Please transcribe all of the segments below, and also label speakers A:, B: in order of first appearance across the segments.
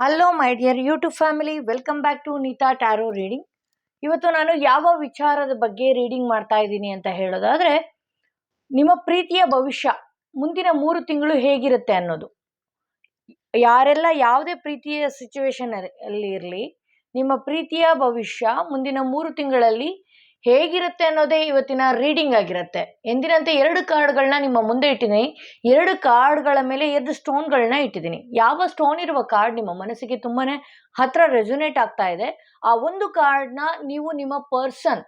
A: Hello my dear YouTube family welcome back to Neeta tarot reading ಇವತ್ತು ನಾನು ಯಾವ ವಿಚಾರದ ಬಗ್ಗೆ ರೀಡಿಂಗ್ ಮಾಡ್ತಾ ಇದ್ದೀನಿ ಅಂತ ಹೇಳೋದಾದರೆ, ನಿಮ್ಮ ಪ್ರೀತಿಯ ಭವಿಷ್ಯ ಮುಂದಿನ ಮೂರು ತಿಂಗಳು ಹೇಗಿರುತ್ತೆ ಅನ್ನೋದು. ಯಾರೆಲ್ಲ ಯಾವುದೇ ಪ್ರೀತಿಯ ಸಿಚುವೇಶನ್ ಅಲ್ಲಿ ಇರಲಿ, ನಿಮ್ಮ ಪ್ರೀತಿಯ ಭವಿಷ್ಯ ಮುಂದಿನ ಮೂರು ತಿಂಗಳಲ್ಲಿ ಹೇಗಿರುತ್ತೆ ಅನ್ನೋದೇ ಇವತ್ತಿನ ರೀಡಿಂಗ್ ಆಗಿರುತ್ತೆ. ಎಂದಿನಂತೆ ಎರಡು ಕಾರ್ಡ್ಗಳನ್ನ ನಿಮ್ಮ ಮುಂದೆ ಇಟ್ಟಿದ್ದೀನಿ. ಎರಡು ಕಾರ್ಡ್ಗಳ ಮೇಲೆ ಎರಡು ಸ್ಟೋನ್ಗಳನ್ನ ಇಟ್ಟಿದ್ದೀನಿ. ಯಾವ ಸ್ಟೋನ್ ಇರುವ ಕಾರ್ಡ್ ನಿಮ್ಮ ಮನಸ್ಸಿಗೆ ತುಂಬಾನೇ ಹತ್ರ ರೆಸೋನೇಟ್ ಆಗ್ತಾ ಇದೆ, ಆ ಒಂದು ಕಾರ್ಡ್ನ ನೀವು ನಿಮ್ಮ ಪರ್ಸನ್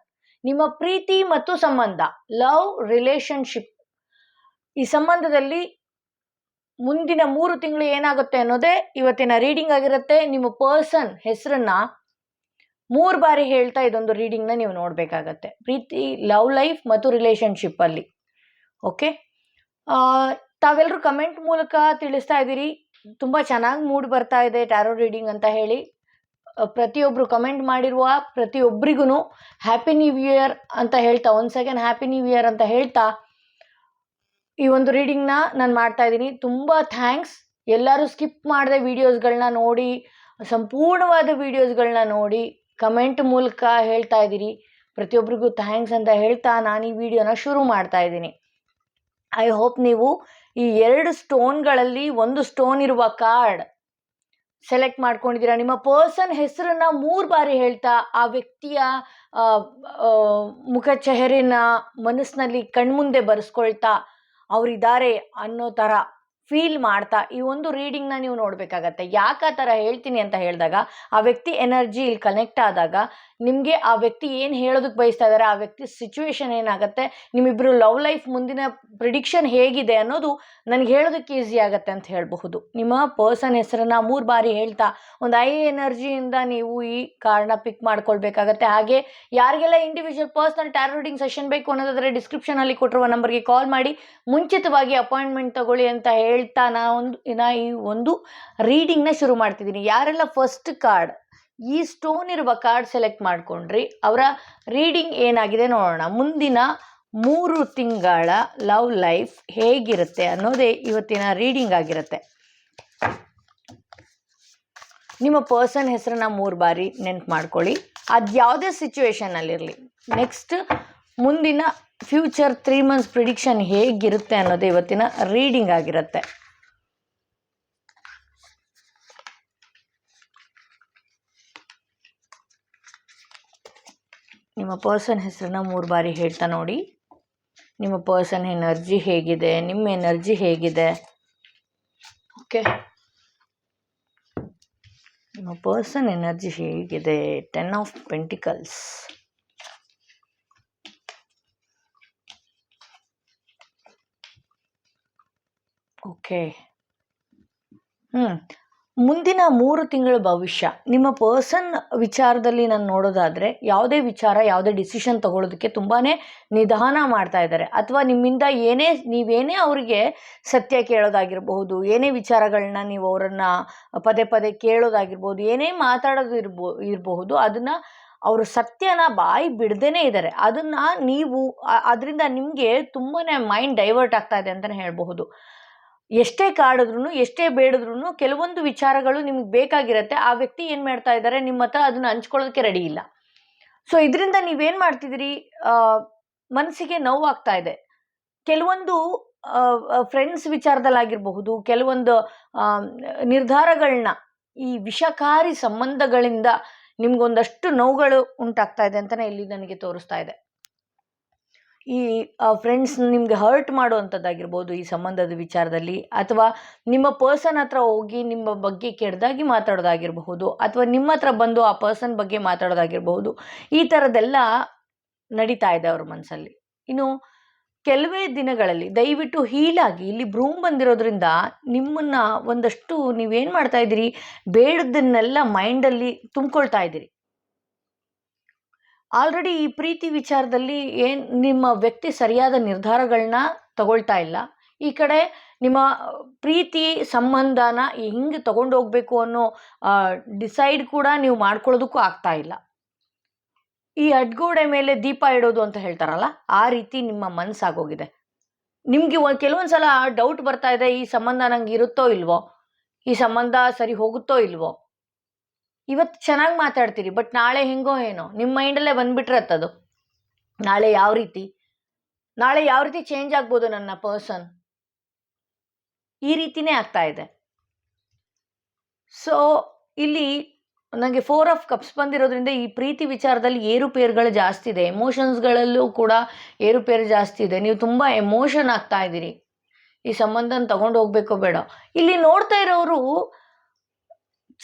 A: ನಿಮ್ಮ ಪ್ರೀತಿ ಮತ್ತು ಸಂಬಂಧ ಲವ್ ರಿಲೇಶನ್ಶಿಪ್ ಈ ಸಂಬಂಧದಲ್ಲಿ ಮುಂದಿನ ಮೂರು ತಿಂಗಳು ಏನಾಗುತ್ತೆ ಅನ್ನೋದೇ ಇವತ್ತಿನ ರೀಡಿಂಗ್ ಆಗಿರುತ್ತೆ. ನಿಮ್ಮ ಪರ್ಸನ್ ಹೆಸರನ್ನ ಮೂರು ಬಾರಿ ಹೇಳ್ತಾ ಇದೊಂದು ರೀಡಿಂಗ್ನ ನೀವು ನೋಡಬೇಕಾಗತ್ತೆ. ಪ್ರೀತಿ ಲವ್ ಲೈಫ್ ಮತ್ತು ರಿಲೇಶನ್ಶಿಪ್ಪಲ್ಲಿ ಓಕೆ ತಾವೆಲ್ಲರೂ ಕಮೆಂಟ್ ಮೂಲಕ ತಿಳಿಸ್ತಾ ಇದ್ದೀರಿ. ತುಂಬ ಚೆನ್ನಾಗಿ ಮೂಡ್ ಬರ್ತಾ ಇದೆ ಟ್ಯಾರೋ ರೀಡಿಂಗ್ ಅಂತ ಹೇಳಿ. ಪ್ರತಿಯೊಬ್ಬರು ಕಮೆಂಟ್ ಮಾಡಿರುವ ಪ್ರತಿಯೊಬ್ಬರಿಗೂ ಹ್ಯಾಪಿ ನ್ಯೂ ಇಯರ್ ಅಂತ ಹೇಳ್ತಾ, ಒಂದು ಸೆಕೆಂಡ್ ಹ್ಯಾಪಿ ನ್ಯೂ ಇಯರ್ ಅಂತ ಹೇಳ್ತಾ ಈ ಒಂದು ರೀಡಿಂಗ್ನ ನಾನು ಮಾಡ್ತಾ ಇದ್ದೀನಿ. ತುಂಬ ಥ್ಯಾಂಕ್ಸ್ ಎಲ್ಲರೂ ಸ್ಕಿಪ್ ಮಾಡಿದೆ ವೀಡಿಯೋಸ್ಗಳನ್ನ ನೋಡಿ, ಸಂಪೂರ್ಣವಾದ ವೀಡಿಯೋಸ್ಗಳನ್ನ ನೋಡಿ. ಕಮೆಂಟ್ ಮೂಲಕ ಹೇಳ್ತಾ ಇದ್ದೀರಿ. ಪ್ರತಿಯೊಬ್ಬರಿಗೂ ಥ್ಯಾಂಕ್ಸ್ ಅಂತ ಹೇಳ್ತಾ ನಾನು ಈ ವಿಡಿಯೋನ ಶುರು ಮಾಡ್ತಾ ಇದ್ದೀನಿ. ಐ ಹೋಪ್ ನೀವು ಈ ಎರಡು ಸ್ಟೋನ್ಗಳಲ್ಲಿ ಒಂದು ಸ್ಟೋನ್ ಇರುವ ಕಾರ್ಡ್ ಸೆಲೆಕ್ಟ್ ಮಾಡ್ಕೊಂಡಿದ್ದೀರಾ. ನಿಮ್ಮ ಪರ್ಸನ್ ಹೆಸರನ್ನ ಮೂರು ಬಾರಿ ಹೇಳ್ತಾ ಆ ವ್ಯಕ್ತಿಯ ಮುಖ ಚೆಹರಿನ ಮನಸ್ಸಿನಲ್ಲಿ ಕಣ್ಮುಂದೆ ಬರೆಸ್ಕೊಳ್ತಾ ಅವರಿದ್ದಾರೆ ಅನ್ನೋ ಥರ. ಫೀಲ್ ಮಾಡ್ತಾ, ಈ ಒಂದು ರೀಡಿಂಗ್ನ ನೀವು ನೋಡಬೇಕಾಗತ್ತೆ. ಯಾಕೆ ಆ ಥರ ಹೇಳ್ತೀನಿ ಅಂತ ಹೇಳಿದಾಗ, ಆ ವ್ಯಕ್ತಿ ಎನರ್ಜಿ ಇಲ್ಲಿ ಕನೆಕ್ಟ್ ಆದಾಗ, ನಿಮಗೆ ಆ ವ್ಯಕ್ತಿ ಏನು ಹೇಳೋದಕ್ಕೆ ಬಯಸ್ತಾ ಇದ್ದಾರೆ ಆ ವ್ಯಕ್ತಿ ಸಿಚುವೇಶನ್ ಏನಾಗುತ್ತೆ ನಿಮ್ಮಿಬ್ಬರು ಲವ್ ಲೈಫ್ ಮುಂದಿನ ಪ್ರಿಡಿಕ್ಷನ್ ಹೇಗಿದೆ ಅನ್ನೋದು ನನಗೆ ಹೇಳೋದಕ್ಕೆ ಈಸಿ ಆಗುತ್ತೆ ಅಂತ ಹೇಳಬಹುದು. ನಿಮ್ಮ ಪರ್ಸನ್ ಹೆಸರನ್ನ ಮೂರು ಬಾರಿ ಹೇಳ್ತಾ, ಒಂದು ಐ ಎನರ್ಜಿಯಿಂದ ನೀವು ಈ ಕಾರ್ಡ್ನ ಪಿಕ್ ಮಾಡ್ಕೊಳ್ಬೇಕಾಗತ್ತೆ. ಹಾಗೆ ಯಾರಿಗೆಲ್ಲ individual personal tarot reading session ಬೇಕು ಅನ್ನೋದಾದರೆ ಡಿಸ್ಕ್ರಿಪ್ಷನಲ್ಲಿ ಕೊಟ್ಟಿರುವ ನಂಬರ್ಗೆ ಕಾಲ್ ಮಾಡಿ, ಮುಂಚಿತವಾಗಿ ಅಪಾಯಿಂಟ್ಮೆಂಟ್ ತಗೊಳ್ಳಿ ಅಂತ ಹೇಳ್ತಾ ನಾ ಒಂದು, ನಾ ಈ ಒಂದು ರೀಡಿಂಗ್ನ ಶುರು ಮಾಡ್ತಿದ್ದೀನಿ. ಯಾರೆಲ್ಲ ಫಸ್ಟ್ ಕಾರ್ಡ್ ಈ ಸ್ಟೋನ್ ಇರುವ ಕಾರ್ಡ್ ಸೆಲೆಕ್ಟ್ ಮಾಡ್ಕೊಂಡ್ರಿ, ಅವರ ರೀಡಿಂಗ್ ಏನಾಗಿದೆ ನೋಡೋಣ. ಮುಂದಿನ ಮೂರು ತಿಂಗಳ ಲವ್ ಲೈಫ್ ಹೇಗಿರುತ್ತೆ ಅನ್ನೋದೇ ಇವತ್ತಿನ ರೀಡಿಂಗ್ ಆಗಿರುತ್ತೆ. ನಿಮ್ಮ ಪರ್ಸನ್ ಹೆಸರನ್ನ ಮೂರು ಬಾರಿ ನೆನ್ಪು ಮಾಡ್ಕೊಳ್ಳಿ. ಅದು ಯಾವುದೇ ಸಿಚುವೇಶನಲ್ಲಿರಲಿ ನೆಕ್ಸ್ಟ್ ಮುಂದಿನ ಫ್ಯೂಚರ್ ತ್ರೀ ಮಂತ್ಸ್ ಪ್ರಿಡಿಕ್ಷನ್ ಹೇಗಿರುತ್ತೆ ಅನ್ನೋದು ಇವತ್ತಿನ ರೀಡಿಂಗ್ ಆಗಿರುತ್ತೆ. ನಿಮ್ಮ ಪರ್ಸನ್ ಹೆಸರನ್ನ ಮೂರು ಬಾರಿ ಹೇಳ್ತಾ ನೋಡಿ. ನಿಮ್ಮ ಪರ್ಸನ್ ಎನರ್ಜಿ ಹೇಗಿದೆ, ನಿಮ್ಮ ಎನರ್ಜಿ ಹೇಗಿದೆ? ಓಕೆ. ನಿಮ್ಮ ಪರ್ಸನ್ ಎನರ್ಜಿ ಹೇಗಿದೆ? Ten of pentacles. ಓಕೆ. ಹ್ಞೂ ಮುಂದಿನ ಮೂರು ತಿಂಗಳ ಭವಿಷ್ಯ. ನಿಮ್ಮ ಪರ್ಸನ್ ವಿಚಾರದಲ್ಲಿ ನಾನು ನೋಡೋದಾದರೆ ಯಾವುದೇ ವಿಚಾರ, ಯಾವುದೇ ಡಿಸಿಷನ್ ತಗೊಳ್ಳೋದಕ್ಕೆ ತುಂಬಾ ನಿಧಾನ ಮಾಡ್ತಾ ಇದ್ದಾರೆ. ಅಥವಾ ನಿಮ್ಮಿಂದ ಏನೇ, ನೀವೇನೇ ಅವರಿಗೆ ಸತ್ಯ ಕೇಳೋದಾಗಿರಬಹುದು, ಏನೇ ವಿಚಾರಗಳನ್ನ ನೀವು ಅವರನ್ನು ಪದೇ ಪದೇ ಕೇಳೋದಾಗಿರ್ಬೋದು ಏನೇ ಮಾತಾಡೋದು ಇರ್ಬೋ, ಇರಬಹುದು, ಅದನ್ನು ಅವರು ಸತ್ಯನ ಬಾಯಿ ಬಿಡ್ದೇನೆ ಇದ್ದಾರೆ. ಅದನ್ನು ನೀವು ಅದರಿಂದ ನಿಮಗೆ ತುಂಬಾ ಮೈಂಡ್ ಡೈವರ್ಟ್ ಆಗ್ತಾ ಇದೆ ಅಂತಲೇ ಹೇಳಬಹುದು. ಎಷ್ಟೇ ಕಾಡಿದ್ರು ಎಷ್ಟೇ ಬೇಡಿದ್ರು ಕೆಲವೊಂದು ವಿಚಾರಗಳು ನಿಮಗೆ ಬೇಕಾಗಿರುತ್ತೆ. ಆ ವ್ಯಕ್ತಿ ಏನು ಮಾಡ್ತಾ ಇದ್ದಾರೆ ನಿಮ್ಮ ಹತ್ರ ಅದನ್ನು ಹಂಚ್ಕೊಳ್ಳೋದಕ್ಕೆ ರೆಡಿ ಇಲ್ಲ. ಸೊ ಇದರಿಂದ ನೀವೇನು ಮಾಡ್ತಿದ್ದೀರಿ? ಮನಸ್ಸಿಗೆ ನೋವಾಗ್ತಾ ಇದೆ. ಕೆಲವೊಂದು ಫ್ರೆಂಡ್ಸ್ ವಿಚಾರದಲ್ಲಾಗಿರಬಹುದು, ಕೆಲವೊಂದು ನಿರ್ಧಾರಗಳನ್ನ ಈ ವಿಷಕಾರಿ ಸಂಬಂಧಗಳಿಂದ ನಿಮ್ಗೊಂದಷ್ಟು ನೋವುಗಳು ಉಂಟಾಗ್ತಾ ಇದೆ ಅಂತಲೇ ಇಲ್ಲಿ ನನಗೆ ತೋರಿಸ್ತಾ ಇದೆ. ಈ ಫ್ರೆಂಡ್ಸ್ ನಿಮಗೆ ಹರ್ಟ್ ಮಾಡುವಂಥದ್ದಾಗಿರ್ಬೋದು ಈ ಸಂಬಂಧದ ವಿಚಾರದಲ್ಲಿ, ಅಥವಾ ನಿಮ್ಮ ಪರ್ಸನ್ ಹತ್ರ ಹೋಗಿ ನಿಮ್ಮ ಬಗ್ಗೆ ಕೆಟ್ಟದಾಗಿ ಮಾತಾಡೋದಾಗಿರಬಹುದು, ಅಥವಾ ನಿಮ್ಮ ಹತ್ರ ಬಂದು ಆ ಪರ್ಸನ್ ಬಗ್ಗೆ ಮಾತಾಡೋದಾಗಿರಬಹುದು, ಈ ಥರದ್ದೆಲ್ಲ ನಡೀತಾ ಇದೆ ಅವ್ರ ಮನಸ್ಸಲ್ಲಿ ಇನ್ನು ಕೆಲವೇ ದಿನಗಳಲ್ಲಿ ದಯವಿಟ್ಟು ಹೀಲಾಗಿ ಇಲ್ಲಿ ಬ್ರೂಮ್ ಬಂದಿರೋದ್ರಿಂದ ನಿಮ್ಮನ್ನು ಒಂದಷ್ಟು ನೀವೇನು ಮಾಡ್ತಾ ಇದ್ದೀರಿ? ಬೇಡದನ್ನೆಲ್ಲ ಮೈಂಡಲ್ಲಿ ತುಂಬ್ಕೊಳ್ತಾ ಇದ್ದೀರಿ. ಆಲ್ರೆಡಿ ಈ ಪ್ರೀತಿ ವಿಚಾರದಲ್ಲಿ ಏನು ನಿಮ್ಮ ವ್ಯಕ್ತಿ ಸರಿಯಾದ ನಿರ್ಧಾರಗಳನ್ನ ತಗೊಳ್ತಾ ಇಲ್ಲ. ಈ ಕಡೆ ನಿಮ್ಮ ಪ್ರೀತಿ ಸಂಬಂಧನ ಹೆಂಗೆ ತಗೊಂಡು ಹೋಗ್ಬೇಕು ಅನ್ನೋ ಡಿಸೈಡ್ ಕೂಡ ನೀವು ಮಾಡ್ಕೊಳ್ಳೋದಕ್ಕೂ ಆಗ್ತಾ ಇಲ್ಲ. ಈ ಅಡ್ಗೋಡೆ ಮೇಲೆ ದೀಪ ಇಡೋದು ಅಂತ ಹೇಳ್ತಾರಲ್ಲ, ಆ ರೀತಿ ನಿಮ್ಮ ಮನಸ್ಸಾಗೋಗಿದೆ ನಿಮಗೆ ಕೆಲವೊಂದು ಸಲ ಡೌಟ್ ಬರ್ತಾ ಇದೆ, ಈ ಸಂಬಂಧ ನಂಗೆ ಇರುತ್ತೋ ಇಲ್ವೋ? ಈ ಸಂಬಂಧ ಸರಿ ಹೋಗುತ್ತೋ ಇಲ್ವೋ? ಇವತ್ತು ಚೆನ್ನಾಗಿ ಮಾತಾಡ್ತೀರಿ ಬಟ್ ನಾಳೆ ಹೆಂಗೋ ಏನೋ ನಿಮ್ಮ ಮೈಂಡಲ್ಲೇ ಬಂದ್ಬಿಟ್ರತ್ತದು ನಾಳೆ ಯಾವ ರೀತಿ? ನಾಳೆ ಯಾವ ರೀತಿ ಚೇಂಜ್ ಆಗ್ಬೋದು ನನ್ನ ಪರ್ಸನ್ ಈ ರೀತಿನೇ ಆಗ್ತಾ ಇದೆ. ಸೊ ಇಲ್ಲಿ ನನಗೆ ಫೋರ್ ಆಫ್ ಕಪ್ಸ್ ಬಂದಿರೋದ್ರಿಂದ ಈ ಪ್ರೀತಿ ವಿಚಾರದಲ್ಲಿ ಏರುಪೇರುಗಳು ಜಾಸ್ತಿ ಇದೆ. ಎಮೋಷನ್ಸ್ಗಳಲ್ಲೂ ಕೂಡ ಏರುಪೇರು ಜಾಸ್ತಿ ಇದೆ. ನೀವು ತುಂಬ ಎಮೋಷನ್ ಆಗ್ತಾ ಇದ್ದೀರಿ. ಈ ಸಂಬಂಧನ ತಗೊಂಡು ಹೋಗ್ಬೇಕೋ ಬೇಡ. ಇಲ್ಲಿ ನೋಡ್ತಾ ಇರೋರು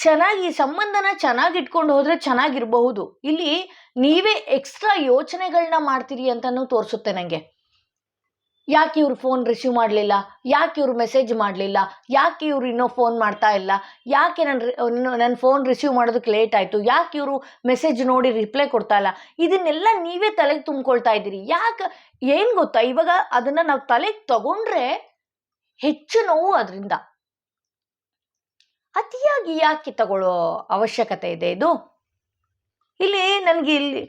A: ಚೆನ್ನಾಗಿ ಈ ಸಂಬಂಧನ ಚೆನ್ನಾಗಿ ಇಟ್ಕೊಂಡು ಹೋದ್ರೆ ಚೆನ್ನಾಗಿರಬಹುದು. ಇಲ್ಲಿ ನೀವೇ ಎಕ್ಸ್ಟ್ರಾ ಯೋಚನೆಗಳನ್ನ ಮಾಡ್ತೀರಿ ಅಂತಲೂ ತೋರಿಸುತ್ತೆ ನನಗೆ ಯಾಕೆ ಇವ್ರು ಫೋನ್ ರಿಸೀವ್ ಮಾಡಲಿಲ್ಲ? ಯಾಕೆ ಇವ್ರು ಮೆಸೇಜ್ ಮಾಡಲಿಲ್ಲ? ಯಾಕೆ ಇವ್ರು ಇನ್ನೂ ಫೋನ್ ಮಾಡ್ತಾ ಇಲ್ಲ? ಯಾಕೆ ನನ್ನ ನನ್ನ ಫೋನ್ ರಿಸೀವ್ ಮಾಡೋದಕ್ಕೆ ಲೇಟ್ ಆಯಿತು? ಯಾಕೆ ಇವರು ಮೆಸೇಜ್ ನೋಡಿ ರಿಪ್ಲೈ ಕೊಡ್ತಾ ಇಲ್ಲ? ಇದನ್ನೆಲ್ಲ ನೀವೇ ತಲೆಗೆ ತುಂಬ್ಕೊಳ್ತಾ ಇದ್ದೀರಿ. ಯಾಕೆ, ಏನು ಗೊತ್ತಾ? ಇವಾಗ ಅದನ್ನು ನಾವು ತಲೆಗೆ ತಗೊಂಡ್ರೆ ಹೆಚ್ಚು ನೋವು ಅದರಿಂದ. ಅತಿಯಾಗಿ ಯಾಕೆ ತಗೊಳ್ಳೋ ಅವಶ್ಯಕತೆ ಇದೆ ಇದು? ಇಲ್ಲಿ ನನಗೆ ಇಲ್ಲಿ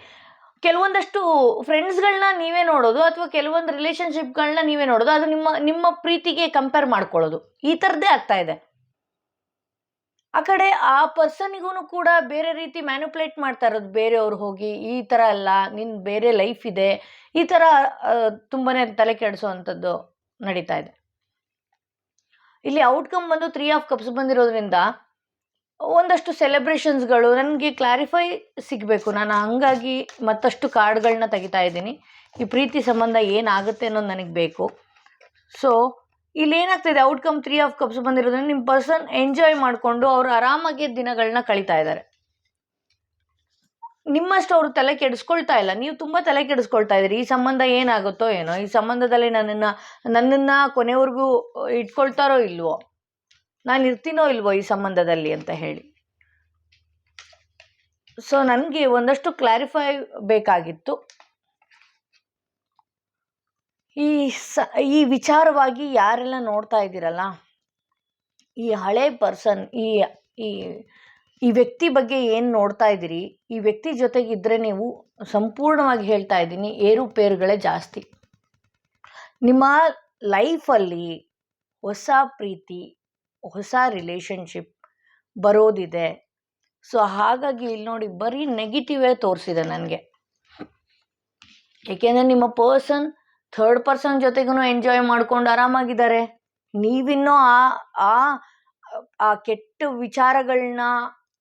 A: ಕೆಲವೊಂದಷ್ಟು ಫ್ರೆಂಡ್ಸ್ಗಳನ್ನ ನೀವೇ ನೋಡೋದು ಅಥವಾ ಕೆಲವೊಂದು ರಿಲೇಷನ್ಶಿಪ್ಗಳನ್ನ ನೀವೇ ನೋಡೋದು. ಅದು ನಿಮ್ಮ ನಿಮ್ಮ ಪ್ರೀತಿಗೆ ಕಂಪೇರ್ ಮಾಡ್ಕೊಳ್ಳೋದು. ಈ ಥರದ್ದೇ ಆಗ್ತಾ ಇದೆ. ಆ ಕಡೆ ಆ ಪರ್ಸನ್ಗೂ ಕೂಡ ಬೇರೆ ರೀತಿ ಮ್ಯಾನುಪುಲೇಟ್ ಮಾಡ್ತಾ ಇರೋದು. ಬೇರೆಯವ್ರು ಹೋಗಿ, ಈ ಥರ ಅಲ್ಲ ನಿನ್ನ ಬೇರೆ ಲೈಫ್ ಇದೆ. ಈ ಥರ ತುಂಬಾ ತಲೆ ಕೆಡಿಸೋ ನಡೀತಾ ಇದೆ. ಇಲ್ಲಿ ಔಟ್ಕಮ್ ಬಂದು ತ್ರೀ ಆಫ್ ಕಪ್ಸ್ ಬಂದಿರೋದ್ರಿಂದ ಒಂದಷ್ಟು ಸೆಲೆಬ್ರೇಷನ್ಸ್ಗಳು ನನಗೆ ಕ್ಲಾರಿಫೈ ಸಿಗಬೇಕು. ನಾನು ಹಂಗಾಗಿ ಮತ್ತಷ್ಟು ಕಾರ್ಡ್ಗಳನ್ನ ತೆಗಿತಾ ಇದ್ದೀನಿ. ಈ ಪ್ರೀತಿ ಸಂಬಂಧ ಏನಾಗುತ್ತೆ ಅನ್ನೋದು ನನಗೆ ಬೇಕು. ಸೊ ಇಲ್ಲಿ ಏನಾಗ್ತಿದೆ ಔಟ್ಕಮ್ ತ್ರೀ ಆಫ್ ಕಪ್ಸ್ ಬಂದಿರೋದ್ರಿಂದ ನಿಮ್ಮ ಪರ್ಸನ್ ಎಂಜಾಯ್ ಮಾಡಿಕೊಂಡು ಅವರು ಆರಾಮಾಗಿ ದಿನಗಳನ್ನ ಕಳೀತಾ ಇದ್ದಾರೆ. ನಿಮ್ಮಷ್ಟು ಅವರು ತಲೆ ಕೆಡಿಸ್ಕೊಳ್ತಾ ಇಲ್ಲ. ನೀವು ತುಂಬ ತಲೆ ಕೆಡಿಸ್ಕೊಳ್ತಾ ಇದ್ದೀರಿ. ಈ ಸಂಬಂಧ ಏನಾಗುತ್ತೋ ಏನೋ? ಈ ಸಂಬಂಧದಲ್ಲಿ ನನ್ನನ್ನು ನನ್ನನ್ನು ಕೊನೆವರೆಗೂ ಇಟ್ಕೊಳ್ತಾರೋ ಇಲ್ವೋ? ನಾನು ಇರ್ತೀನೋ ಇಲ್ವೋ ಈ ಸಂಬಂಧದಲ್ಲಿ ಅಂತ ಹೇಳಿ. ಸೊ ನನಗೆ ಒಂದಷ್ಟು ಕ್ಲಾರಿಫೈ ಬೇಕಾಗಿತ್ತು. ಈ ಸ, ಈ ವಿಚಾರವಾಗಿ ಯಾರೆಲ್ಲ ನೋಡ್ತಾ ಇದ್ದೀರಲ್ಲ? ಈ ಹಳೆ ಪರ್ಸನ್ ಈ ಈ ಈ ವ್ಯಕ್ತಿ ಬಗ್ಗೆ ಏನು ನೋಡ್ತಾ ಇದ್ದೀರಿ? ಈ ವ್ಯಕ್ತಿ ಜೊತೆಗಿದ್ದರೆ ನೀವು ಸಂಪೂರ್ಣವಾಗಿ ಹೇಳ್ತಾ ಇದ್ದೀನಿ ಏರುಪೇರುಗಳೇ ಜಾಸ್ತಿ. ನಿಮ್ಮ ಲೈಫಲ್ಲಿ ಹೊಸ ಪ್ರೀತಿ, ಹೊಸ ರಿಲೇಷನ್ಶಿಪ್ ಬರೋದಿದೆ. ಸೊ, ಹಾಗಾಗಿ ಇಲ್ಲಿ ನೋಡಿ ಬರೀ ನೆಗೆಟಿವೇ ತೋರಿಸಿದೆ ನನಗೆ. ಏಕೆಂದರೆ ನಿಮ್ಮ ಪರ್ಸನ್ ಥರ್ಡ್ ಪರ್ಸನ್ ಜೊತೆಗೂ ಎಂಜಾಯ್ ಮಾಡ್ಕೊಂಡು ಆರಾಮಾಗಿದ್ದಾರೆ. ನೀವಿನ್ನೂ ಆ ಆ ಆ ಕೆಟ್ಟ ವಿಚಾರಗಳನ್ನ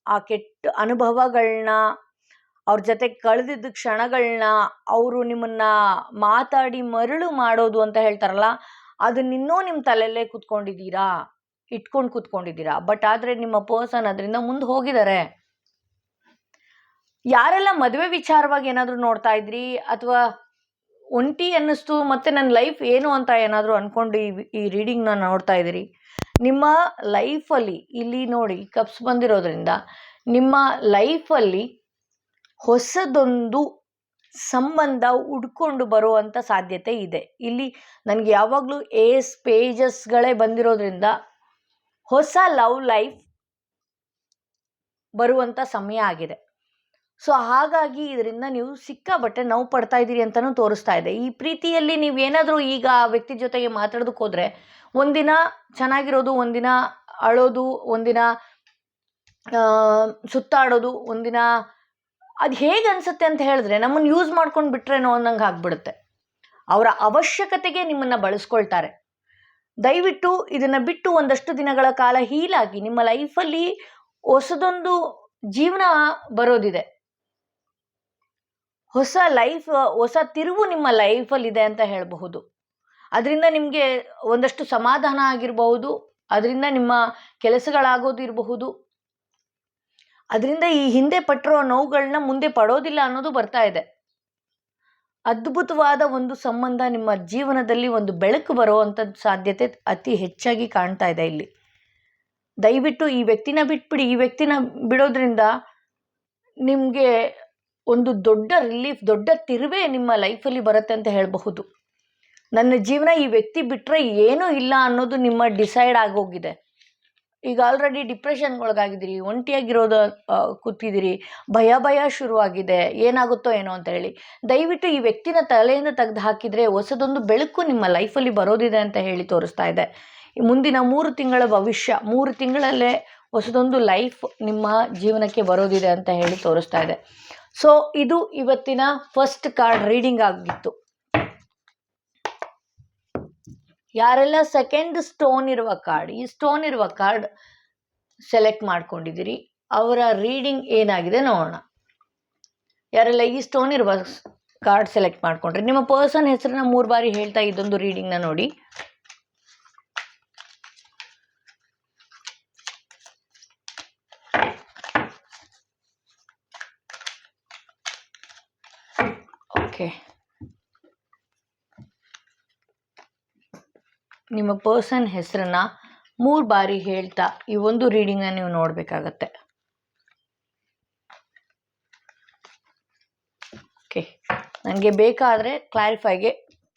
A: ಆ ಕೆಟ್ಟ ಅನುಭವಗಳನ್ನ ಅವ್ರ ಜೊತೆ ಕಳೆದಿದ್ದ ಕ್ಷಣಗಳನ್ನ ಅವರು ನಿಮ್ಮನ್ನ ಮಾತಾಡಿ ಮರಳು ಮಾಡೋದು ಅಂತ ಹೇಳ್ತಾರಲ್ಲ, ಅದನ್ನಿನ್ನೂ ನಿಮ್ಮ ತಲೆಯಲ್ಲೇ ಕೂತ್ಕೊಂಡಿದ್ದೀರಾ? ಇಟ್ಕೊಂಡು ಕೂತ್ಕೊಂಡಿದ್ದೀರಾ? ಬಟ್ ಆದರೆ ನಿಮ್ಮ ಪರ್ಸನ್ ಅದರಿಂದ ಮುಂದೆ ಹೋಗಿದ್ದಾರೆ ಯಾರೆಲ್ಲ ಮದುವೆ ವಿಚಾರವಾಗಿ ಏನಾದರೂ ನೋಡ್ತಾ ಇದ್ರಿ? ಅಥವಾ ಒಂಟಿ ಅನ್ನಿಸ್ತು, ಮತ್ತು ನನ್ನ ಲೈಫ್ ಏನು ಅಂತ ಏನಾದರೂ ಅಂದ್ಕೊಂಡು ಈ ಈ ರೀಡಿಂಗ್ನ ನೋಡ್ತಾ ಇದ್ದೀರಿ? ನಿಮ್ಮ ಲೈಫಲ್ಲಿ ಇಲ್ಲಿ ನೋಡಿ ಕಪ್ಸ್ ಬಂದಿರೋದ್ರಿಂದ ನಿಮ್ಮ ಲೈಫಲ್ಲಿ ಹೊಸದೊಂದು ಸಂಬಂಧ ಹುಡ್ಕೊಂಡು ಬರುವಂಥ ಸಾಧ್ಯತೆ ಇದೆ. ಇಲ್ಲಿ ನನಗೆ ಯಾವಾಗಲೂ ಏಸ್ ಪೇಜಸ್ಗಳೇ ಬಂದಿರೋದ್ರಿಂದ ಹೊಸ ಲವ್ ಲೈಫ್ ಬರುವಂಥ ಸಮಯ ಆಗಿದೆ. ಸೊ ಹಾಗಾಗಿ ಇದರಿಂದ ನೀವು ಸಿಕ್ಕಾಬಟ್ಟೆ ನೋವು ಪಡ್ತಾ ಇದ್ದೀರಿ ಅಂತಲೂ ತೋರಿಸ್ತಾ ಇದೆ. ಈ ಪ್ರೀತಿಯಲ್ಲಿ ನೀವು ಏನಾದರೂ ಈಗ ಆ ವ್ಯಕ್ತಿ ಜೊತೆಗೆ ಮಾತಾಡೋದಕ್ಕೆ ಹೋದರೆ, ಒಂದಿನ ಚೆನ್ನಾಗಿರೋದು, ಒಂದಿನ ಅಳೋದು, ಒಂದಿನ ಸುತ್ತಾಡೋದು, ಒಂದಿನ ಅದು ಹೇಗೆ ಅನಿಸುತ್ತೆ ಅಂತ ಹೇಳಿದ್ರೆ ನಮ್ಮನ್ನು ಯೂಸ್ ಮಾಡ್ಕೊಂಡು ಬಿಟ್ರೇನೋ ಅನ್ನಂಗೆ ಆಗ್ಬಿಡುತ್ತೆ. ಅವರ ಅವಶ್ಯಕತೆಗೆ ನಿಮ್ಮನ್ನು ಬಳಸ್ಕೊಳ್ತಾರೆ. ದಯವಿಟ್ಟು ಇದನ್ನು ಬಿಟ್ಟು ಒಂದಷ್ಟು ದಿನಗಳ ಕಾಲ ಹೀಲಾಗಿ ನಿಮ್ಮ ಲೈಫಲ್ಲಿ ಹೊಸದೊಂದು ಜೀವನ ಬರೋದಿದೆ. ಹೊಸ ಲೈಫ್ ಹೊಸ ತಿರುವು ನಿಮ್ಮ ಲೈಫಲ್ಲಿದೆ ಅಂತ ಹೇಳಬಹುದು. ಅದರಿಂದ ನಿಮಗೆ ಒಂದಷ್ಟು ಸಮಾಧಾನ ಆಗಿರಬಹುದು. ಅದರಿಂದ ನಿಮ್ಮ ಕೆಲಸಗಳಾಗೋದು ಇರಬಹುದು. ಅದರಿಂದ ಈ ಹಿಂದೆ ಪಟ್ಟಿರೋ ನೋವುಗಳನ್ನ ಮುಂದೆ ಪಡೋದಿಲ್ಲ ಅನ್ನೋದು ಬರ್ತಾ ಇದೆ. ಅದ್ಭುತವಾದ ಒಂದು ಸಂಬಂಧ ನಿಮ್ಮ ಜೀವನದಲ್ಲಿ ಒಂದು ಬೆಳಕು ಬರುವಂಥ ಸಾಧ್ಯತೆ ಅತಿ ಹೆಚ್ಚಾಗಿ ಕಾಣ್ತಾ ಇದೆ ಇಲ್ಲಿ. ದಯವಿಟ್ಟು ಈ ವ್ಯಕ್ತಿನ ಬಿಟ್ಬಿಡಿ. ಈ ವ್ಯಕ್ತಿನ ಬಿಡೋದ್ರಿಂದ ನಿಮಗೆ ಒಂದು ದೊಡ್ಡ ರಿಲೀಫ್ ದೊಡ್ಡ ತಿರುವೆ ನಿಮ್ಮ ಲೈಫಲ್ಲಿ ಬರುತ್ತೆ ಅಂತ ಹೇಳಬಹುದು. ನನ್ನ ಜೀವನ ಈ ವ್ಯಕ್ತಿ ಬಿಟ್ಟರೆ ಏನೂ ಇಲ್ಲ ಅನ್ನೋದು ನಿಮ್ಮ ಡಿಸೈಡ್ ಆಗೋಗಿದೆ. ಈಗ ಆಲ್ರೆಡಿ ಡಿಪ್ರೆಷನ್ಗೊಳಗಾಗಿದ್ದೀರಿ ಒಂಟಿಯಾಗಿರೋದು ಕೂತಿದ್ದೀರಿ, ಭಯ ಭಯ ಶುರುವಾಗಿದೆ, ಏನಾಗುತ್ತೋ ಏನೋ ಅಂತ ಹೇಳಿ. ದಯವಿಟ್ಟು ಈ ವ್ಯಕ್ತಿನ ತಲೆಯನ್ನು ತೆಗೆದು ಹಾಕಿದರೆ ಹೊಸದೊಂದು ಬೆಳಕು ನಿಮ್ಮ ಲೈಫಲ್ಲಿ ಬರೋದಿದೆ ಅಂತ ಹೇಳಿ ತೋರಿಸ್ತಾ ಇದೆ. ಮುಂದಿನ ಮೂರು ತಿಂಗಳ ಭವಿಷ್ಯ, ಮೂರು ತಿಂಗಳಲ್ಲೇ ಹೊಸದೊಂದು ಲೈಫ್ ನಿಮ್ಮ ಜೀವನಕ್ಕೆ ಬರೋದಿದೆ ಅಂತ ಹೇಳಿ ತೋರಿಸ್ತಾ ಇದೆ. ಸೊ ಇದು ಇವತ್ತಿನ ಫಸ್ಟ್ ಕಾರ್ಡ್ ರೀಡಿಂಗ್ ಆಗಿತ್ತು. ಯಾರೆಲ್ಲ ಸೆಕೆಂಡ್ ಸ್ಟೋನ್ ಇರುವ ಕಾರ್ಡ್ ಈ ಸ್ಟೋನ್ ಇರುವ ಕಾರ್ಡ್ ಸೆಲೆಕ್ಟ್ ಮಾಡ್ಕೊಂಡಿದ್ದೀರಿ, ಅವರ ರೀಡಿಂಗ್ ಏನಾಗಿದೆ ನೋಡೋಣ. ಯಾರೆಲ್ಲ ಈ ಸ್ಟೋನ್ ಇರುವ ಕಾರ್ಡ್ ಸೆಲೆಕ್ಟ್ ಮಾಡ್ಕೊಂಡ್ರೆ, ನಿಮ್ಮ ಪರ್ಸನ್ ಹೆಸರನ್ನ ಮೂರು ಬಾರಿ ಹೇಳ್ತಾ ಇದೊಂದು ರೀಡಿಂಗ್ನ ನೋಡಿ. ಓಕೆ. ನಿಮ್ಮ ಪರ್ಸನ್ ಹೆಸರನ್ನ ಮೂರು ಬಾರಿ ಹೇಳ್ತಾ ಈ ಒಂದು ರೀಡಿಂಗನ್ನು ನೀವು ನೋಡಬೇಕಾಗತ್ತೆ. ಓಕೆ. ನನಗೆ ಬೇಕಾದರೆ ಕ್ಲಾರಿಫೈಗೆ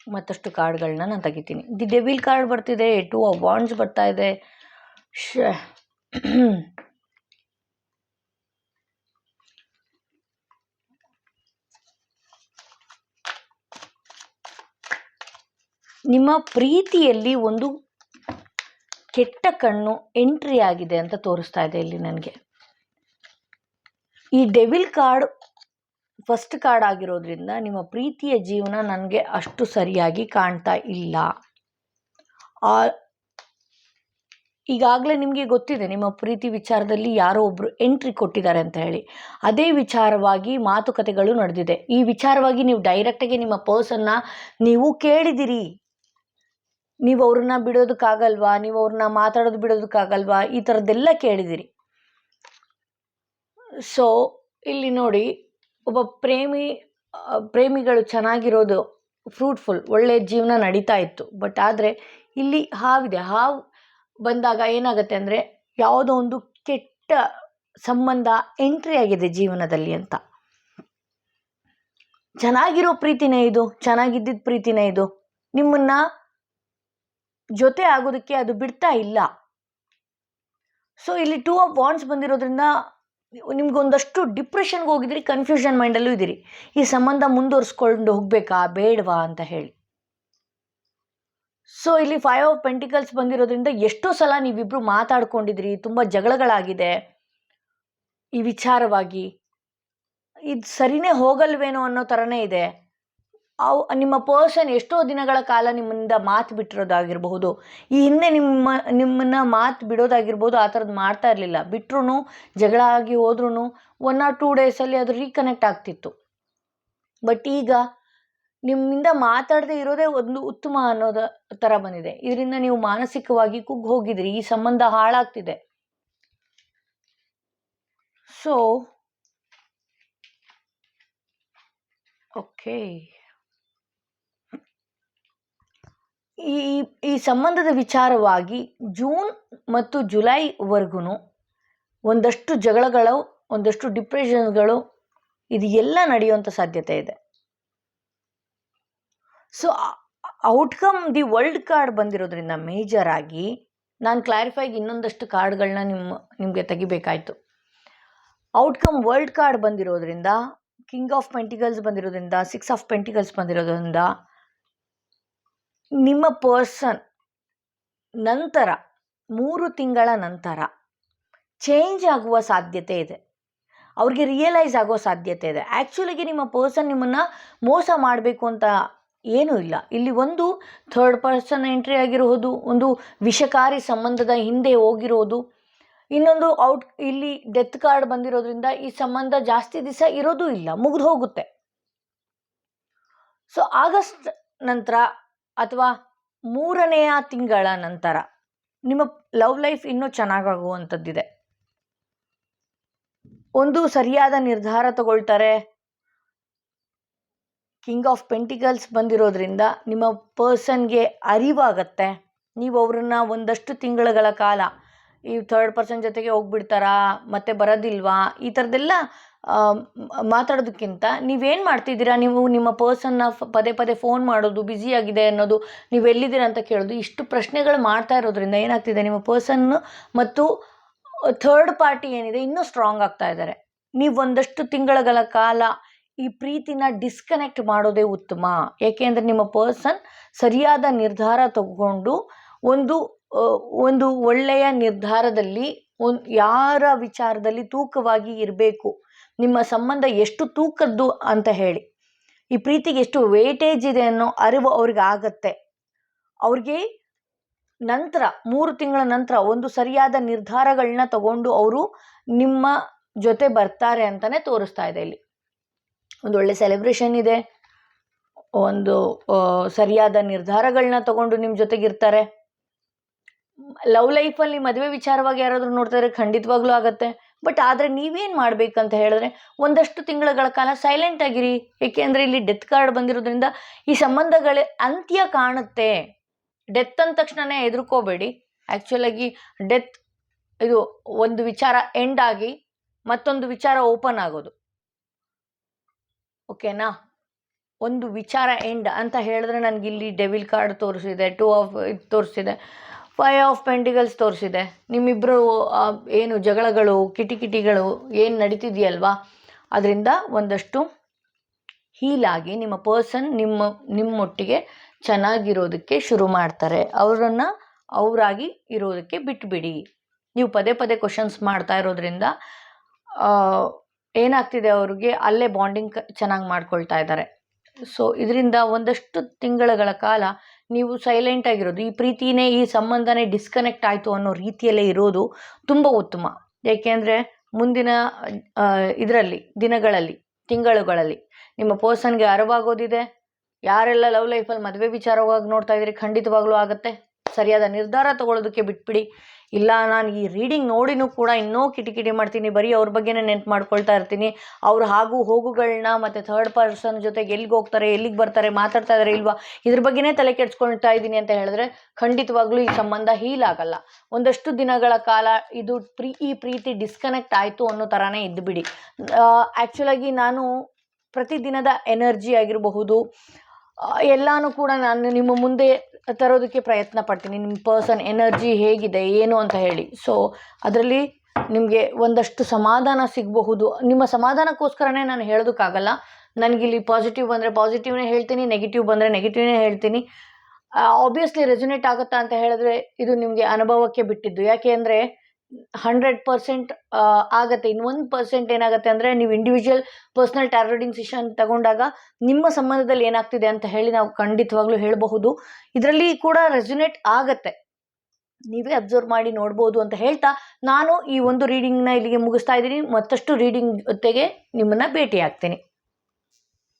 A: ಮತ್ತಷ್ಟು ಕಾರ್ಡ್ಗಳನ್ನ ನಾನು ತೆಗಿತೀನಿ. ದಿ ಡೆವಿಲ್ ಕಾರ್ಡ್ ಬರ್ತಿದೆ ಟೂ ಆಫ್ ವಾಂಡ್ಸ್ ಬರ್ತಾ ಇದೆ. ಶ ನಿಮ್ಮ ಪ್ರೀತಿಯಲ್ಲಿ ಒಂದು ಕೆಟ್ಟ ಕಣ್ಣು ಎಂಟ್ರಿ ಆಗಿದೆ ಅಂತ ತೋರಿಸ್ತಾ ಇದೆ ಇಲ್ಲಿ ನನಗೆ. ಈ ಡೆವಿಲ್ ಕಾರ್ಡ್ ಫಸ್ಟ್ ಕಾರ್ಡ್ ಆಗಿರೋದ್ರಿಂದ ನಿಮ್ಮ ಪ್ರೀತಿಯ ಜೀವನ ನನಗೆ ಅಷ್ಟು ಸರಿಯಾಗಿ ಕಾಣ್ತಾ ಇಲ್ಲ. ಈಗಾಗಲೇ ನಿಮಗೆ ಗೊತ್ತಿದೆ, ನಿಮ್ಮ ಪ್ರೀತಿ ವಿಚಾರದಲ್ಲಿ ಯಾರೋ ಒಬ್ಬರು ಎಂಟ್ರಿ ಕೊಟ್ಟಿದ್ದಾರೆ ಅಂತ ಹೇಳಿ. ಅದೇ ವಿಚಾರವಾಗಿ ಮಾತುಕತೆಗಳು ನಡೆದಿದೆ. ಈ ವಿಚಾರವಾಗಿ ನೀವು ಡೈರೆಕ್ಟಾಗಿ ನಿಮ್ಮ ಪರ್ಸನ್ನ ನೀವು ಕೇಳಿದಿರಿ. ನೀವು ಅವ್ರನ್ನ ಬಿಡೋದಕ್ಕಾಗಲ್ವಾ? ನೀವು ಅವ್ರನ್ನ ಮಾತಾಡೋದು ಬಿಡೋದಕ್ಕಾಗಲ್ವಾ? ಈ ಥರದ್ದೆಲ್ಲ ಕೇಳಿದಿರಿ. ಸೊ ಇಲ್ಲಿ ನೋಡಿ, ಒಬ್ಬ ಪ್ರೇಮಿ ಪ್ರೇಮಿಗಳು ಚೆನ್ನಾಗಿರೋದು ಫ್ರೂಟ್ಫುಲ್ ಒಳ್ಳೆ ಜೀವನ ನಡೀತಾ ಇತ್ತು. ಬಟ್ ಆದರೆ, ಇಲ್ಲಿ ಹಾವಿದೆ. ಹಾವು ಬಂದಾಗ ಏನಾಗುತ್ತೆ ಅಂದರೆ, ಯಾವುದೋ ಒಂದು ಕೆಟ್ಟ ಸಂಬಂಧ ಎಂಟ್ರಿ ಆಗಿದೆ ಜೀವನದಲ್ಲಿ ಅಂತ. ಚೆನ್ನಾಗಿರೋ ಪ್ರೀತಿನೇ ಇದು. ಚೆನ್ನಾಗಿದ್ದಿದ್ದ ಪ್ರೀತಿನೇ ಇದು. ನಿಮ್ಮನ್ನ ಜೊತೆ ಆಗೋದಕ್ಕೆ ಅದು ಬಿಡ್ತಾ ಇಲ್ಲ. ಸೊ ಇಲ್ಲಿ ಟೂ ಆಫ್ ಬಾಂಡ್ಸ್ ಬಂದಿರೋದ್ರಿಂದ ನಿಮ್ಗೊಂದಷ್ಟು ಡಿಪ್ರೆಷನ್ಗೆ ಹೋಗಿದ್ರಿ ಕನ್ಫ್ಯೂಷನ್ ಮೈಂಡಲ್ಲೂ ಇದ್ದೀರಿ. ಈ ಸಂಬಂಧ ಮುಂದುವರಿಸ್ಕೊಂಡು ಹೋಗ್ಬೇಕಾ? ಬೇಡವಾ ಅಂತ ಹೇಳಿ. ಸೊ ಇಲ್ಲಿ ಫೈವ್ ಆಫ್ ಪೆಂಟಿಕಲ್ಸ್ ಬಂದಿರೋದ್ರಿಂದ ಎಷ್ಟೋ ಸಲ ನೀವಿಬ್ರು ಮಾತಾಡ್ಕೊಂಡಿದ್ರಿ ತುಂಬ ಜಗಳಗಳಾಗಿದೆ. ಈ ವಿಚಾರವಾಗಿ. ಇದು ಸರಿನೇ ಹೋಗಲ್ವೇನೋ ಅನ್ನೋ ಥರನೇ ಇದೆ. ಅವು ನಿಮ್ಮ ಪರ್ಸನ್ ಎಷ್ಟೋ ದಿನಗಳ ಕಾಲ ನಿಮ್ಮಿಂದ ಮಾತು ಬಿಟ್ಟಿರೋದಾಗಿರಬಹುದು. ಈ ಹಿಂದೆ ನಿಮ್ಮ, ನಿಮ್ಮನ್ನ ಮಾತು ಬಿಡೋದಾಗಿರ್ಬೋದು, ಆ ಥರದ್ದು ಮಾಡ್ತಾ ಇರಲಿಲ್ಲ. ಬಿಟ್ರೂ ಜಗಳ ಆಗಿ ಹೋದ್ರೂ ಒನ್ ಆರ್ ಟೂ ಡೇಸಲ್ಲಿ ಅದು ರೀಕನೆಕ್ಟ್ ಆಗ್ತಿತ್ತು. ಬಟ್ ಈಗ ನಿಮ್ಮಿಂದ ಮಾತಾಡದೆ ಇರೋದೇ ಒಂದು ಉತ್ತಮ ಅನ್ನೋದ ಥರ ಬಂದಿದೆ. ಇದರಿಂದ ನೀವು ಮಾನಸಿಕವಾಗಿ ಕುಗ್ಗಿ ಹೋಗಿದ್ರಿ. ಈ ಸಂಬಂಧ ಹಾಳಾಗ್ತಿದೆ. ಸೊ ಓಕೆ ಈ ಈ ಸಂಬಂಧದ ವಿಚಾರವಾಗಿ ಜೂನ್ ಮತ್ತು ಜುಲೈವರೆಗೂ ಒಂದಷ್ಟು ಜಗಳಗಳು, ಒಂದಷ್ಟು ಡಿಪ್ರೆಷನ್ಗಳು, ಇದು ಎಲ್ಲ ನಡೆಯುವಂಥ ಸಾಧ್ಯತೆ ಇದೆ. So outcome the world card ಬಂದಿರೋದ್ರಿಂದ ಮೇಜರ್ ಆಗಿ ನಾನು ಕ್ಲಾರಿಫೈಗೆ ಇನ್ನೊಂದಷ್ಟು ಕಾರ್ಡ್ಗಳನ್ನ ನಿಮ್ಮ ನಿಮಗೆ ತೆಗಿಬೇಕಾಯಿತು. ಔಟ್ಕಮ್ ವರ್ಲ್ಡ್ ಕಾರ್ಡ್ ಬಂದಿರೋದ್ರಿಂದ ಕಿಂಗ್ ಆಫ್ ಪೆಂಟಿಕಲ್ಸ್ ಬಂದಿರೋದ್ರಿಂದ ಸಿಕ್ಸ್ ಆಫ್ ಪೆಂಟಿಕಲ್ಸ್ ಬಂದಿರೋದ್ರಿಂದ ನಿಮ್ಮ ಪರ್ಸನ್ ನಂತರ, ಮೂರು ತಿಂಗಳ ನಂತರ ಚೇಂಜ್ ಆಗುವ ಸಾಧ್ಯತೆ ಇದೆ. ಅವ್ರಿಗೆ ರಿಯಲೈಸ್ ಆಗೋ ಸಾಧ್ಯತೆ ಇದೆ. ಆ್ಯಕ್ಚುಲಿಗೆ ನಿಮ್ಮ ಪರ್ಸನ್ ನಿಮ್ಮನ್ನು ಮೋಸ ಮಾಡಬೇಕು ಅಂತ ಏನೂ ಇಲ್ಲ. ಇಲ್ಲಿ ಒಂದು ಥರ್ಡ್ ಪರ್ಸನ್ ಎಂಟ್ರಿ ಆಗಿರೋದು, ಒಂದು ವಿಷಕಾರಿ ಸಂಬಂಧದ ಹಿಂದೆ ಹೋಗಿರೋದು, ಇನ್ನೊಂದು ಔಟ್ ಇಲ್ಲಿ ಡೆತ್ ಕಾರ್ಡ್ ಬಂದಿರೋದ್ರಿಂದ ಈ ಸಂಬಂಧ ಜಾಸ್ತಿ ದಿವಸ ಇರೋದು ಇಲ್ಲ, ಮುಗಿದು ಹೋಗುತ್ತೆ. ಸೊ ಆಗಸ್ಟ್ ನಂತರ ಅಥವಾ ಮೂರನೆಯ ತಿಂಗಳ ನಂತರ ನಿಮ್ಮ ಲವ್ ಲೈಫ್ ಇನ್ನೂ ಚೆನ್ನಾಗಾಗುವಂಥದ್ದಿದೆ ಒಂದು ಸರಿಯಾದ ನಿರ್ಧಾರ ತಗೊಳ್ತಾರೆ. ಕಿಂಗ್ ಆಫ್ ಪೆಂಟಿಕಲ್ಸ್ ಬಂದಿರೋದ್ರಿಂದ ನಿಮ್ಮ ಪರ್ಸನ್ಗೆ ಅರಿವಾಗತ್ತೆ. ನೀವು ಅವ್ರನ್ನ ಒಂದಷ್ಟು ತಿಂಗಳುಗಳ ಕಾಲ ಈ ಥರ್ಡ್ ಪರ್ಸನ್ ಜೊತೆಗೆ ಹೋಗ್ಬಿಡ್ತಾರಾ, ಮತ್ತೆ ಬರೋದಿಲ್ವಾ? ಈ ಥರದ್ದೆಲ್ಲ ಮಾತಾಡೋದಕ್ಕಿಂತ ನೀವೇನು ಮಾಡ್ತಿದ್ದೀರಾ? ನೀವು ನಿಮ್ಮ ಪರ್ಸನ್ನ ಪದೇ ಪದೇ ಫೋನ್ ಮಾಡೋದು ಬ್ಯುಸಿಯಾಗಿದೆ ಅನ್ನೋದು ನೀವು ಎಲ್ಲಿದ್ದೀರಾ ಅಂತ ಕೇಳೋದು, ಇಷ್ಟು ಪ್ರಶ್ನೆಗಳು ಮಾಡ್ತಾ ಇರೋದ್ರಿಂದ ಏನಾಗ್ತಿದೆ? ನಿಮ್ಮ ಪರ್ಸನ್ ಮತ್ತು ಥರ್ಡ್ ಪಾರ್ಟಿ ಏನಿದೆ, ಇನ್ನೂ ಸ್ಟ್ರಾಂಗ್ ಆಗ್ತಾ ಇದ್ದಾರೆ. ನೀವು ಒಂದಷ್ಟು ತಿಂಗಳುಗಳ ಕಾಲ ಈ ಪ್ರೀತಿನ ಡಿಸ್ಕನೆಕ್ಟ್ ಮಾಡೋದೇ ಉತ್ತಮ. ಏಕೆಂದರೆ ನಿಮ್ಮ ಪರ್ಸನ್ ಸರಿಯಾದ ನಿರ್ಧಾರ ತಗೊಂಡು ಒಂದು ಒಂದು ಒಳ್ಳೆಯ ನಿರ್ಧಾರದಲ್ಲಿ ಒಂದು ಯಾರ ವಿಚಾರದಲ್ಲಿ ತೂಕವಾಗಿ ಇರಬೇಕು, ನಿಮ್ಮ ಸಂಬಂಧ ಎಷ್ಟು ತೂಕದ್ದು ಅಂತ ಹೇಳಿ. ಈ ಪ್ರೀತಿಗೆ ಎಷ್ಟು ವೇಟೇಜ್ ಇದೆ ಅನ್ನೋ ಅರಿವು ಅವ್ರಿಗೆ ಆಗತ್ತೆ. ಅವ್ರಿಗೆ ನಂತರ, ಮೂರು ತಿಂಗಳ ನಂತರ ಒಂದು ಸರಿಯಾದ ನಿರ್ಧಾರಗಳನ್ನ ತಗೊಂಡು ಅವರು ನಿಮ್ಮ ಜೊತೆ ಬರ್ತಾರೆ ಅಂತಾನೆ ತೋರಿಸ್ತಾ ಇದೆ ಇಲ್ಲಿ. ಒಂದು ಒಳ್ಳೆ ಸೆಲೆಬ್ರೇಷನ್ ಇದೆ. ಒಂದು ಸರಿಯಾದ ನಿರ್ಧಾರಗಳನ್ನ ತಗೊಂಡು ನಿಮ್ಮ ಜೊತೆಗಿರ್ತಾರೆ. ಲವ್ ಲೈಫಲ್ಲಿ ಮದುವೆ ವಿಚಾರವಾಗಿ ಯಾರಾದರೂ ನೋಡ್ತಾ ಇದ್ರೆ ಖಂಡಿತವಾಗ್ಲೂ ಆಗುತ್ತೆ. ಬಟ್ ಆದರೆ ನೀವೇನು ಮಾಡ್ಬೇಕಂತ ಹೇಳಿದ್ರೆ ಒಂದಷ್ಟು ತಿಂಗಳ ಕಾಲ ಸೈಲೆಂಟ್ ಆಗಿರಿ. ಏಕೆಂದರೆ ಇಲ್ಲಿ ಡೆತ್ ಕಾರ್ಡ್ ಬಂದಿರೋದ್ರಿಂದ ಈ ಸಂಬಂಧಗಳ ಅಂತ್ಯ ಕಾಣುತ್ತೆ. ಡೆತ್ ಅಂದ ತಕ್ಷಣನೇ ಹೆದರ್ಕೋಬೇಡಿ. ಆ್ಯಕ್ಚುಲಾಗಿ ಡೆತ್ ಇದು ಒಂದು ವಿಚಾರ ಎಂಡ್ ಆಗಿ ಮತ್ತೊಂದು ವಿಚಾರ ಓಪನ್ ಆಗೋದು. ಓಕೆನಾ ಒಂದು ವಿಚಾರ ಎಂಡ್ ಅಂತ ಹೇಳಿದ್ರೆ ನನಗಿಲ್ಲಿ ಡೆವಿಲ್ ಕಾರ್ಡ್ ತೋರಿಸಿದೆ ಟೂ ಆಫ್ ಇದು ತೋರಿಸಿದೆ. ಫೈ ಆಫ್ ಪೆಂಟಿಗಲ್ಸ್ ತೋರಿಸಿದೆ. ನಿಮ್ಮಿಬ್ಬರು ಏನು ಜಗಳಗಳು, ಕಿಟಿಕಿಟಿಗಳು ಏನು ನಡೀತಿದೆಯಲ್ವಾ? ಅದರಿಂದ ಒಂದಷ್ಟು ಹೀಲಾಗಿ ನಿಮ್ಮ ಪರ್ಸನ್ ನಿಮ್ಮ, ನಿಮ್ಮೊಟ್ಟಿಗೆ ಚೆನ್ನಾಗಿರೋದಕ್ಕೆ ಶುರು ಮಾಡ್ತಾರೆ. ಅವರನ್ನು ಅವರಾಗಿ ಇರೋದಕ್ಕೆ ಬಿಟ್ಬಿಡಿ. ನೀವು ಪದೇ ಪದೇ ಕ್ವಶನ್ಸ್ ಮಾಡ್ತಾ ಇರೋದ್ರಿಂದ ಏನಾಗ್ತಿದೆ ಅವ್ರಿಗೆ? ಅಲ್ಲೇ ಬಾಂಡಿಂಗ್ ಚೆನ್ನಾಗಿ ಮಾಡ್ಕೊಳ್ತಾ ಇದ್ದಾರೆ. ಸೊ ಇದರಿಂದ ಒಂದಷ್ಟು ತಿಂಗಳುಗಳ ಕಾಲ ನೀವು ಸೈಲೆಂಟ್ ಆಗಿರೋದು, ಈ ಪ್ರೀತಿನೇ, ಈ ಸಂಬಂಧನೇ ಡಿಸ್ಕನೆಕ್ಟ್ ಆಯಿತು ಅನ್ನೋ ರೀತಿಯಲ್ಲೇ ಇರೋದು ತುಂಬ ಉತ್ತಮ. ಏಕೆಂದರೆ ಮುಂದಿನ ಇದರಲ್ಲಿ, ದಿನಗಳಲ್ಲಿ, ತಿಂಗಳುಗಳಲ್ಲಿ ನಿಮ್ಮ ಪರ್ಸನ್ಗೆ ಅರಿವಾಗೋದಿದೆ. ಯಾರೆಲ್ಲ ಲವ್ ಲೈಫಲ್ಲಿ ಮದುವೆ ವಿಚಾರವಾಗಿ ನೋಡ್ತಾ ಇದ್ರೆ ಖಂಡಿತವಾಗ್ಲೂ ಆಗುತ್ತೆ. ಸರಿಯಾದ ನಿರ್ಧಾರ ತಗೊಳ್ಳೋದಕ್ಕೆ ಬಿಟ್ಬಿಡಿ. ಇಲ್ಲ, ನಾನು ಈ ರೀಡಿಂಗ್ ನೋಡಿನೂ ಕೂಡ ಇನ್ನೂ ಕಿಟಿಕಿಟಿ ಮಾಡ್ತೀನಿ, ಬರೀ ಅವ್ರ ಬಗ್ಗೆನೇ ನೆನ್ಪು ಮಾಡ್ಕೊಳ್ತಾ ಇರ್ತೀನಿ. ಅವ್ರು ಹಾಗೂ ಹೋಗುಗಳನ್ನ ಮತ್ತು ಥರ್ಡ್ ಪರ್ಸನ್ ಜೊತೆಗೆ ಎಲ್ಲಿಗೆ ಹೋಗ್ತಾರೆ, ಎಲ್ಲಿಗೆ ಬರ್ತಾರೆ, ಮಾತಾಡ್ತಾ ಇದಾರೆ ಇಲ್ವಾ, ಇದ್ರ ಬಗ್ಗೆನೇ ತಲೆ ಕೆಡ್ಸ್ಕೊಳ್ತಾ ಇದ್ದೀನಿ ಅಂತ ಹೇಳಿದ್ರೆ ಖಂಡಿತವಾಗ್ಲೂ ಈ ಸಂಬಂಧ ಹೀಲ್ ಆಗಲ್ಲ. ಒಂದಷ್ಟು ದಿನಗಳ ಕಾಲ ಇದು ಪ್ರೀ, ಈ ಪ್ರೀತಿ ಡಿಸ್ಕನೆಕ್ಟ್ ಆಯಿತು ಅನ್ನೋ ಥರನೇ ಇದ್ದುಬಿಡಿ ಆ್ಯಕ್ಚುಲಾಗಿ ನಾನು ಪ್ರತಿದಿನದ ಎನರ್ಜಿ ಆಗಿರಬಹುದು ಎಲ್ಲಾನು ಕೂಡ ನಾನು ನಿಮ್ಮ ಮುಂದೆ ತರೋದಕ್ಕೆ ಪ್ರಯತ್ನ ಪಡ್ತೀನಿ. ನಿಮ್ಮ ಪರ್ಸನ್ ಎನರ್ಜಿ ಹೇಗಿದೆ, ಏನು ಅಂತ ಹೇಳಿ. ಸೊ ಅದರಲ್ಲಿ ನಿಮಗೆ ಒಂದಷ್ಟು ಸಮಾಧಾನ ಸಿಗಬಹುದು. ನಿಮ್ಮ ಸಮಾಧಾನಕ್ಕೋಸ್ಕರನೇ ನಾನು ಹೇಳೋದಕ್ಕಾಗಲ್ಲ. ನನಗಿಲ್ಲಿ ಪಾಸಿಟಿವ್ ಬಂದರೆ ಪಾಸಿಟಿವ್ನೇ ಹೇಳ್ತೀನಿ ನೆಗೆಟಿವ್ ಬಂದರೆ ನೆಗೆಟಿವ್ನೇ ಹೇಳ್ತೀನಿ. ಆಬ್ವಿಯಸ್ಲಿ ರೆಜುನೇಟ್ ಆಗುತ್ತಾ ಅಂತ ಹೇಳಿದ್ರೆ ಇದು ನಿಮಗೆ ಅನುಭವಕ್ಕೆ ಬಿಟ್ಟಿದ್ದು. ಯಾಕೆ ಅಂದರೆ ಹಂಡ್ರೆಡ್ ಪರ್ಸೆಂಟ್ ಆಗತ್ತೆ. ಇನ್ನು ಒಂದು ಪರ್ಸೆಂಟ್ ಏನಾಗುತ್ತೆ ಅಂದರೆ ನೀವು ಇಂಡಿವಿಜುವಲ್ ಪರ್ಸ್ನಲ್ ಟ್ಯಾರೋಡಿಂಗ್ ಸೆಷನ್ ತಗೊಂಡಾಗ ನಿಮ್ಮ ಸಂಬಂಧದಲ್ಲಿ ಏನಾಗ್ತಿದೆ ಅಂತ ಹೇಳಿ ನಾವು ಖಂಡಿತವಾಗ್ಲೂ ಹೇಳಬಹುದು. ಇದರಲ್ಲಿ ಕೂಡ ರೆಸೊನೇಟ್ ಆಗತ್ತೆ. ನೀವೇ ಅಬ್ಸರ್ವ್ ಮಾಡಿ ನೋಡ್ಬೋದು ಅಂತ ಹೇಳ್ತಾ ನಾನು ಈ ಒಂದು ರೀಡಿಂಗ್ನ ಇಲ್ಲಿಗೆ ಮುಗಿಸ್ತಾ ಇದ್ದೀನಿ. ಮತ್ತಷ್ಟು ರೀಡಿಂಗ್ ಜೊತೆಗೆ ನಿಮ್ಮನ್ನು ಭೇಟಿ ಆಗ್ತೀನಿ